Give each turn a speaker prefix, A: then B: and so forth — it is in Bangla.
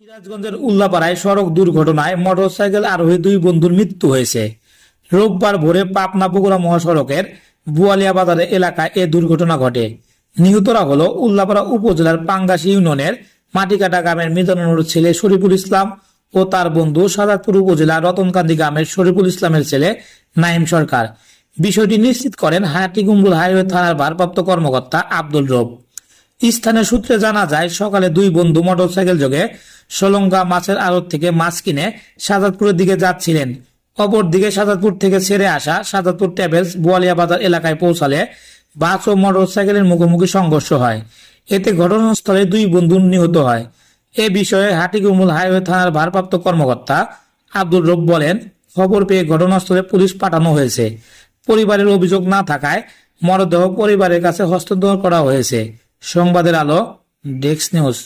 A: সিরাজগঞ্জের উল্লাপাড়ায় সড়ক দুর্ঘটনায় মোটরসাইকেল আরোহী দুই বন্ধুর মৃত্যু হয়েছে। রোববার ভোরে পাবনা বগুড়া মহাসড়কের বুয়ালিয়া বাজারে এলাকায় এ দুর্ঘটনা ঘটে। নিহতরা হল উল্লাপাড়া উপজেলার পাঙ্গাসী ইউনিয়নের মাটিকাটা গ্রামের মিজানুর ছেলে শরীফুল ইসলাম ও তার বন্ধু সাদাতপুর উপজেলা রতনকান্দি গ্রামের শরীফুল ইসলামের ছেলে নাইম সরকার। বিষয়টি নিশ্চিত করেন হাটিগুম্বুল হাইওয়ে থানার ভারপ্রাপ্ত কর্মকর্তা আব্দুল রব। স্থানীয় সূত্রে জানা যায়, সকালে দুই বন্ধু মোটরসাইকেল যোগে সোলঙ্গা মাছের আড়ত থেকে মাছ কিনে সাজাদপুরের দিকে যাচ্ছিলেন। অপরদিকে সাজাদপুর থেকে ছেড়ে আসা সাজাদপুর ট্রাভেলস বোয়ালিয়া বাজার এলাকায় পৌঁছালে বাস ও মোটরসাইকেলের মুখোমুখি সংঘর্ষ হয়। এতে ঘটনাস্থলে দুই বন্ধু নিহত হয়। এ বিষয়ে হাটিগুমুল হাইওয়ে থানার ভারপ্রাপ্ত কর্মকর্তা আব্দুল রব বলেন, খবর পেয়ে ঘটনাস্থলে পুলিশ পাঠানো হয়েছে। পরিবারের অভিযোগ না থাকায় মরদেহ পরিবারের কাছে হস্তান্তর করা হয়েছে। সংবাদের আলো ডেক্স নিউজ।